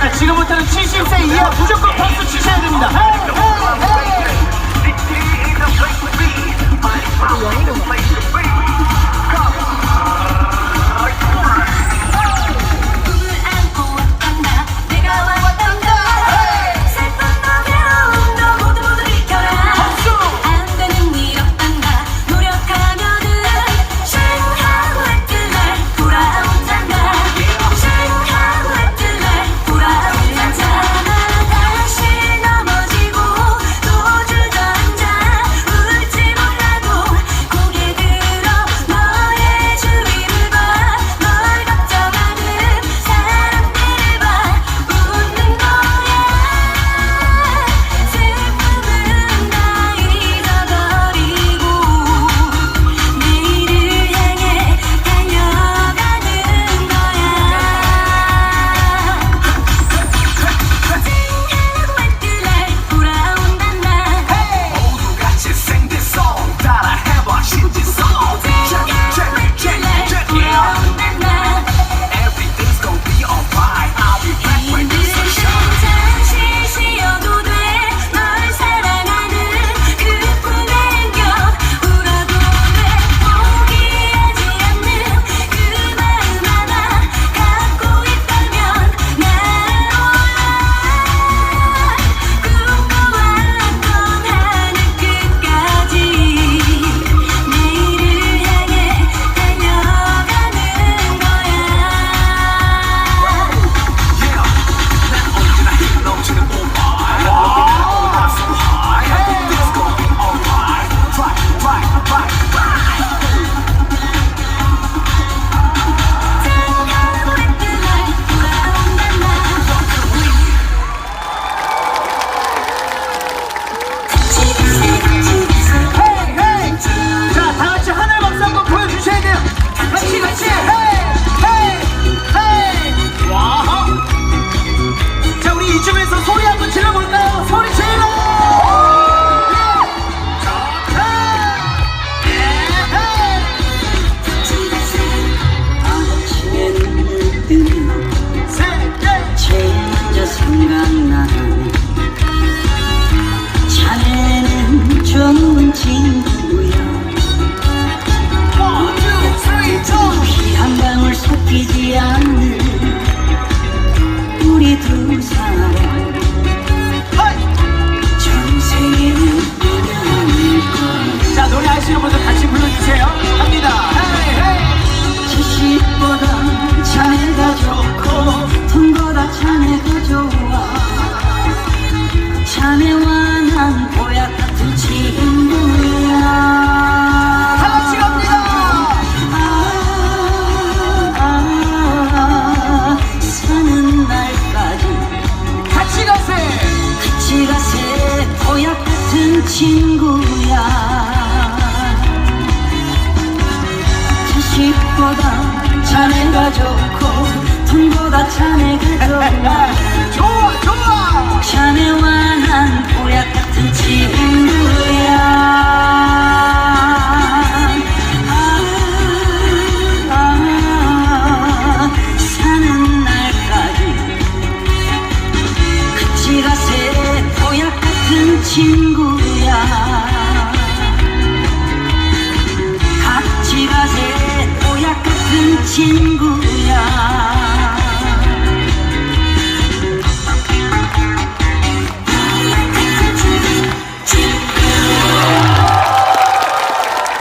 아, 지금부터는 70세 이하 무조건 박수 치셔야 됩니다. 자 노래 하시는 분들 같이 불러주세요. 갑니다. 헤이 헤이. 지식보다 자네가 좋고 돈보다 자네가 좋아. 자네 친구야. 자식보다 자네가 좋고 돈보다 자네가 좋아. 天